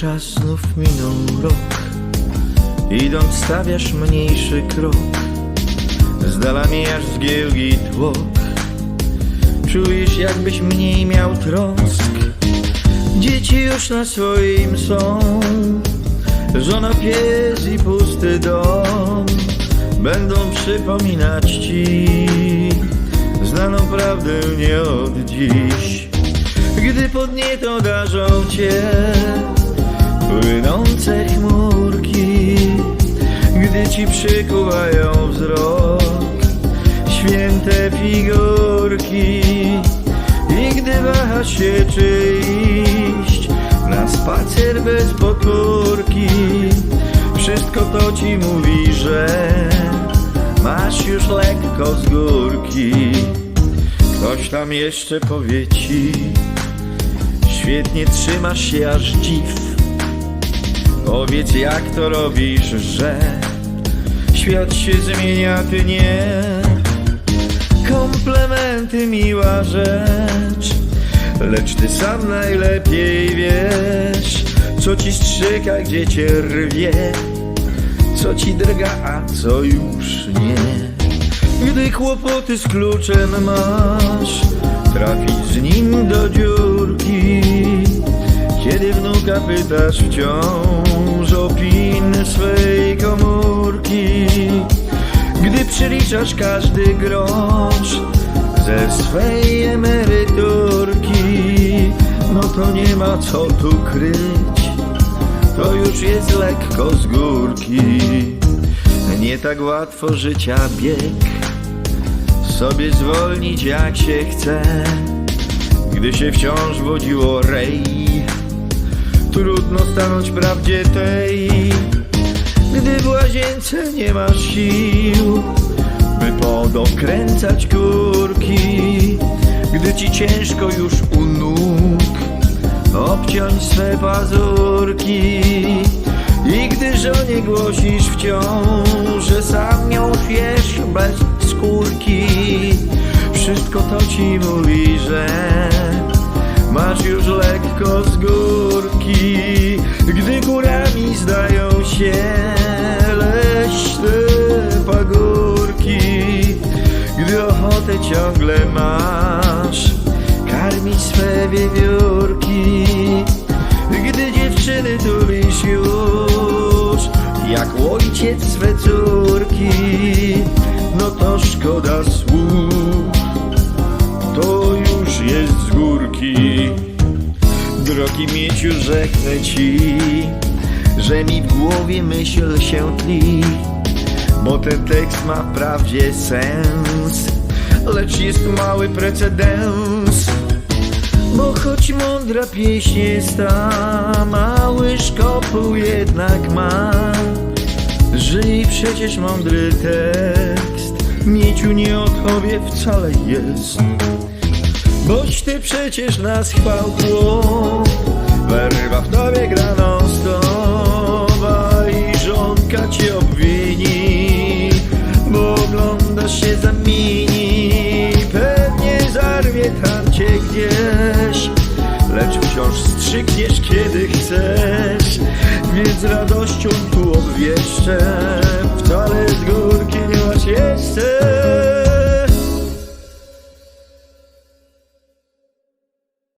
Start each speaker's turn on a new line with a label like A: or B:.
A: czas znów minął rok. Idąc stawiasz mniejszy krok. Z dala mijasz zgiełki tłok. Czujesz jakbyś mniej miał trosk. Dzieci już na swoim są. Żona, pies i pusty dom. Będą przypominać ci Znaną prawdę nie od dziś. Gdy podnieto darzą cię Płynące chmurki Gdy ci przykuwają wzrok. Święte figurki I gdy wahasz się czy iść Na spacer bez podpórki Wszystko to ci mówi, że Masz już lekko z górki. Ktoś tam jeszcze powie ci Świetnie trzymasz się aż dziw Powiedz jak to robisz, że Świat się zmienia, ty nie. Komplementy miła rzecz. Lecz ty sam najlepiej wiesz Co ci strzyka, gdzie cię rwie. Co ci drga, a co już nie. Gdy kłopoty z kluczem masz Trafić z nim do dziurki. Kiedy wnuka pytasz wciąż swej komórki. Gdy przyliczasz każdy grosz ze swej emeryturki No to nie ma co tu kryć. To już jest lekko z górki. Nie tak łatwo życia bieg. Sobie zwolnić jak się chce. Gdy się wciąż wodziło rej Trudno stanąć prawdzie tej łazience nie masz sił By podokręcać kurki Gdy ci ciężko już u nóg Obciąć swe pazurki. I gdy żonie głosisz wciąż Że sam ją wiesz bez skórki. Wszystko to ci mówi, że Masz już lekko z górki. Gdy górami zdają się Ciągle masz? Karmić swe wiewiórki Gdy dziewczyny tulisz już. Jak ojciec swe córki No to szkoda słów. To już jest z górki. Drogi mieciu, rzeknę ci, że mi w głowie myśl się tli, bo ten tekst ma wprawdzie sens, lecz jest mały precedens. Bo choć mądra pieśń jest ta, mały szkopuł jednak ma. Żyj przecież mądry tekst, mieciu nie o tobie wcale jest. Boś ty przecież nas chwałtło Werwa w tobie gra non Lecz wciąż strzykniesz kiedy chcesz. Więc radością tu obwieszczę. Wcale